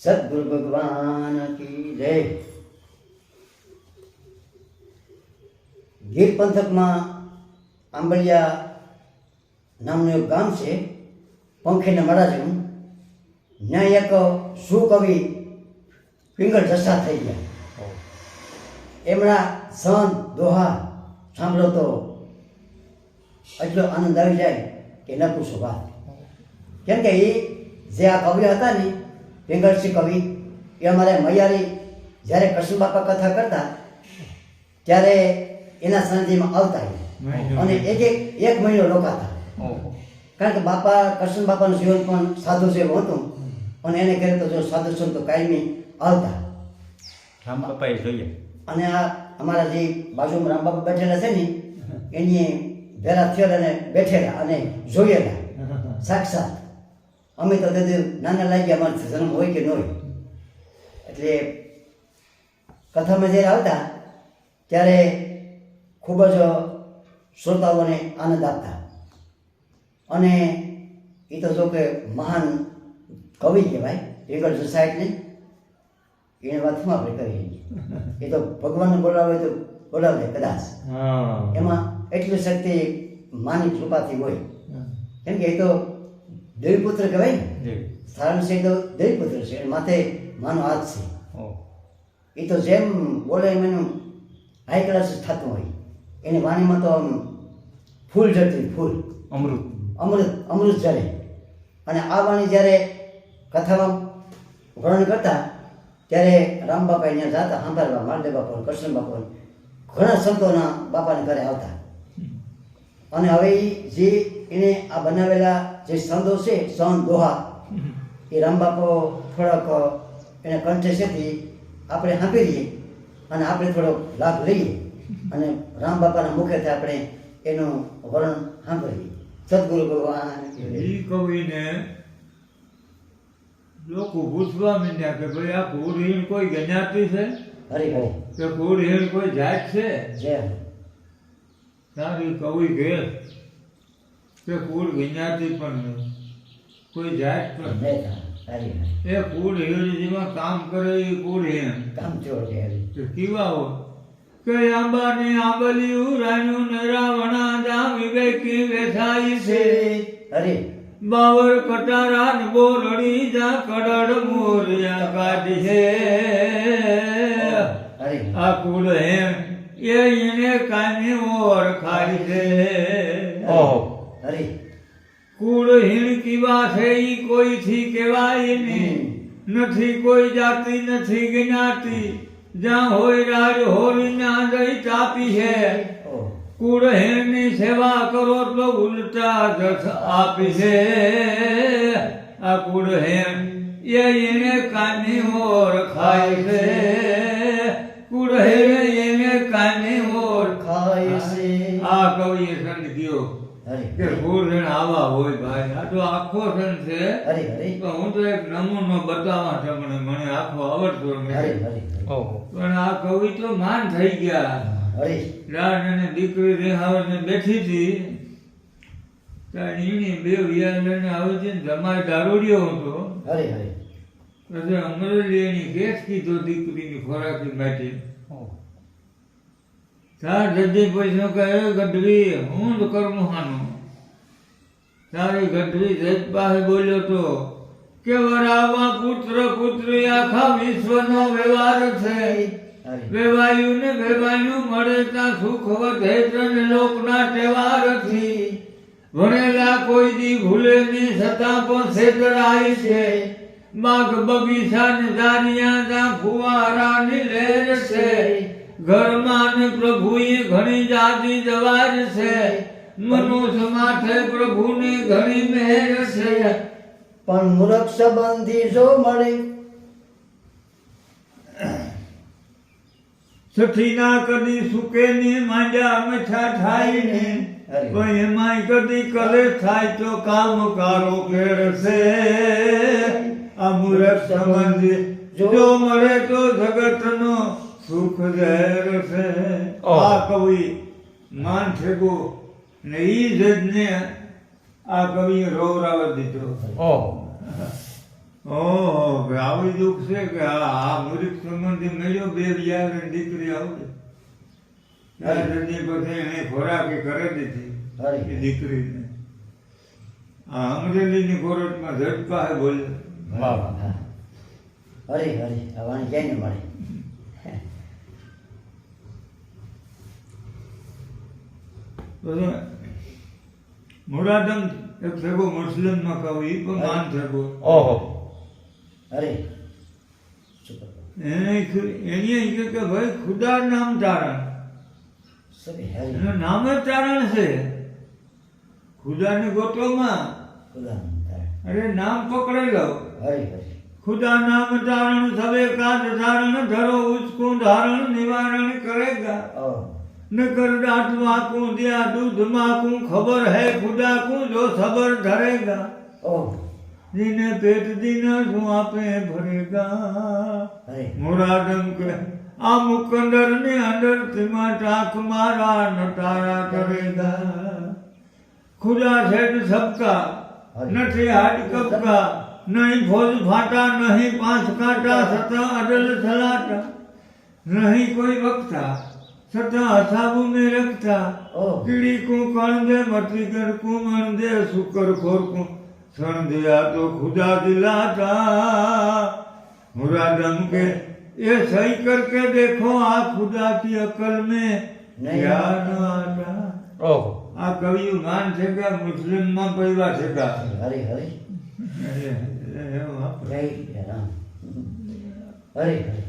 સદગુરુ ભગવાન કી જય. ગીર પંથકમાં આંબળિયા નામનું એક ગામ છે, પંખીને જેવું. ત્યાં એક સુકવિ પિંગળ જસા થઈ ગયા. એમના સન, દોહા સાંભળો તો એટલો આનંદ આવી જાય કે ન પૂછો વાત કેમ કે એ જે આ કવિ હતા ને પિંગળસિંહ કવિ એ અમારે મૈયારી જ્યારે કૃષ્ણ બાપા કથા કરતા ત્યારે એના સાનિધ્યમાં આવતા અને એક એક એક મહિનો રોકાતા કારણ કે બાપા કૃષ્ણ બાપાનું જીવન પણ સાધુ જેવું હતું. અને એને કહે તો જો સાધુ સંતો કાયમી આવતા. રામ બાપાએ જોઈએ. અને આ અમારા જે બાજુમાં રામબાબા બેઠેલા છે ને એની ભેરા થયેલા અને બેઠેલા અને જોયેલા. સાક્ષાત અમે તો તે નાના લાગ્યા અમારે જન્મ હોય કે ન હોય. એટલે કથામાં જ્યારે આવતા ત્યારે ખૂબ જ શ્રોતાઓને આનંદ આપતા. અને એ તો જો કે મહાન કવિ કહેવાય રેગલ સોસાયટને. એને વાત શું આપણે કરી એ તો ભગવાનને બોલાવે તો બોલાવે કદાચ. એમાં એટલી શક્તિ માની કૃપાથી હોય. કેમ કે એ તો દેવીપુત્ર કહેવાય ને? સારણ છે તો દેવીપુત્ર છે માથે માનો હાથ છે. એ તો જેમ બોલે એમ એનું હાઈ ક્લાસ થતું હોય. એની વાણીમાં તો આમ ફૂલ જતી ફૂલ. અમૃત. અમૃત અમૃત જરે અને આ વાણી જ્યારે કથામાં વર્ણન કરતા ત્યારે રામ બાપા અહીંયા જતા સાંભળવા માલદેવ બાપા કૃષ્ણ બાપા ઘણા સંતોના બાપાને ઘરે આવતા. અને હવે જે એને આ બનાવેલા જે સંતો છે સન દોહા એ રામ બાપો થોડોક એને કંઠે આપણે આપણે દઈએ અને આપણે થોડોક લાભ લઈએ અને રામ બાપાના મુખેથી આપણે એનું વર્ણન સાંભળીએ. સદગુરુ ભગવાન કી કવિને લોકો પૂછવા માંડ્યા કે ભાઈ આ કુળહીણ કોઈ જ્ઞાતિ છે? હરિ કે હિલ કોઈ જાત છે? તારી કવિ ઘેર કે કુળ જ્ઞાતિ પણ કોઈ જાત પણ એ કુળ જેમાં કામ કરે એ કુળહીણ કામ ચોર છે કે કેવા હોય કે આંબાની આંબલી ઉરાણું ને રાવણા જામી ગઈ કી વેસાઈ છે. અરે. બાવર કટારા ને બોરડી જા કડડ મોરિયા કાઢી છે. અરે. આ કુળ હેમ. એ એને કાને ઓળખાય છે ઓહો હરિ કુળ હીણ કીવા છે ઈ કોઈથી કહેવાય નહીં નથી કોઈ જાતિ નથી જ્ઞાતિ જ્યાં હોય રાજ હોરી ના દઈ ચાપી છે ઓ કુળ હેણની સેવા કરો તો ઉલટા જથ આપી છે આ કુળ હેણ એ એને કાની ઓળખાય છે કુળ આ કવિએ સંત કયો કે કુળ આવા હોય ભાઈ. આ તો આખો સંત છે. તો હું તો એક નમૂનો બતાવવા તમને મને. આખો આવડતો પણ આ કવિ તો માન થઈ ગયા. અને દીકરી રેહાવને બેઠી હતી. ત્યારે એની બે વિયા આવે છે ને જમાઈ દારૂડિયો હતો. પછી અમરેલી એની કેસ કીધો દીકરીની ખોરાકી માટે. તાર જદી પૈસો કહે, ગઢવી, હું જ કરું હાનું. તારી ગઢવી જજ પાસે બોલ્યો તો, કે વરાવા પુત્ર પુત્રી આખા વિશ્વનો વ્યવહાર છે. વેવાયું ને વેવાયું મળે ત્યાં સુખ વધે ને લોકના તહેવારથી. ભણેલા કોઈ દી ભૂલે ની છતાં પણ છેતરાય છે. માગ બગીચા ને દારિયા ત્યાં ફુવારાની લહેર છે. ઘરમાં ને પ્રભુએ ઘણી જાતિ જવાર છે. મનુષ્ય માથે પ્રભુને ઘણી મહેર છે. પણ મૂર્ખ સંબંધી જો મળે સઠી ના કદી સુકે ને માંડ્યા મીઠા થાય ને. કોઈ એમાંય કદી કલે થાય તો કામ કારો કેળશે આ મૂર્ખ સંબંધી જો મળે તો જગતનો સુખ ઝેર છે. આ કવિ માન ઠેગો ને ઈ જજને આ કવિએ રોવરાવા દીધો. ઓહો કે આવી દુઃખ છે કે આ મૂર્ખ સંબંધી મળ્યો બે બિયાર દીકરી આવડે પછી એને ખોરાકી કરે દીધી દીકરીને. આ અમરેલીની કોર્ટમાં ઝટકા હે બોલે વાહ. હરી હરે. વાણી ક્યાંય ન મળે. પછી મુરાદમ એક થેગો મુસ્લિમમાં કહું એ પણ માન થેગો ઓહો. અરે. એને એને એમ કે ભાઈ ખુદા નામ તારણ. એનું નામ જ તારણ છે. ખુદાની ગોતોમાં. અરે નામ પકડી લો. ખુદા નામ તારણ થવે કાજ ધારણ ધરો ઉચકું ધારણ નિવારણ કરેગા. नकर डांटवा को दिया दूध माँ को खबर है खुदा को जो सबर धरेगा जिने पेट दीना सो आपे भरेगा मोरा डम के आ मुकंदर ने अंदर तिमा टाक मारा नटारा करेगा खुदा सेठ सबका नठे हाट कपका नहीं फौज फाटा नहीं पांच काटा सता अडल सलाटा नहीं कोई वक्ता સતા હસાબુ ને રખતા ઓહ કીડી કુ કણ દે મટી કર કુ મણ દે શુકર ખોર કુ સણ દે આ તો ખુદા દિલાતા मुरादम के ये सही करके देखो आ खुदा की अकल में नहीं क्या न आता ઓહો આ કવિયું ગાન છે કે મુસ્લિમમાં પૈવા છે કા હરે હરે એટલે એવું આપણે જય રામ હરે હરે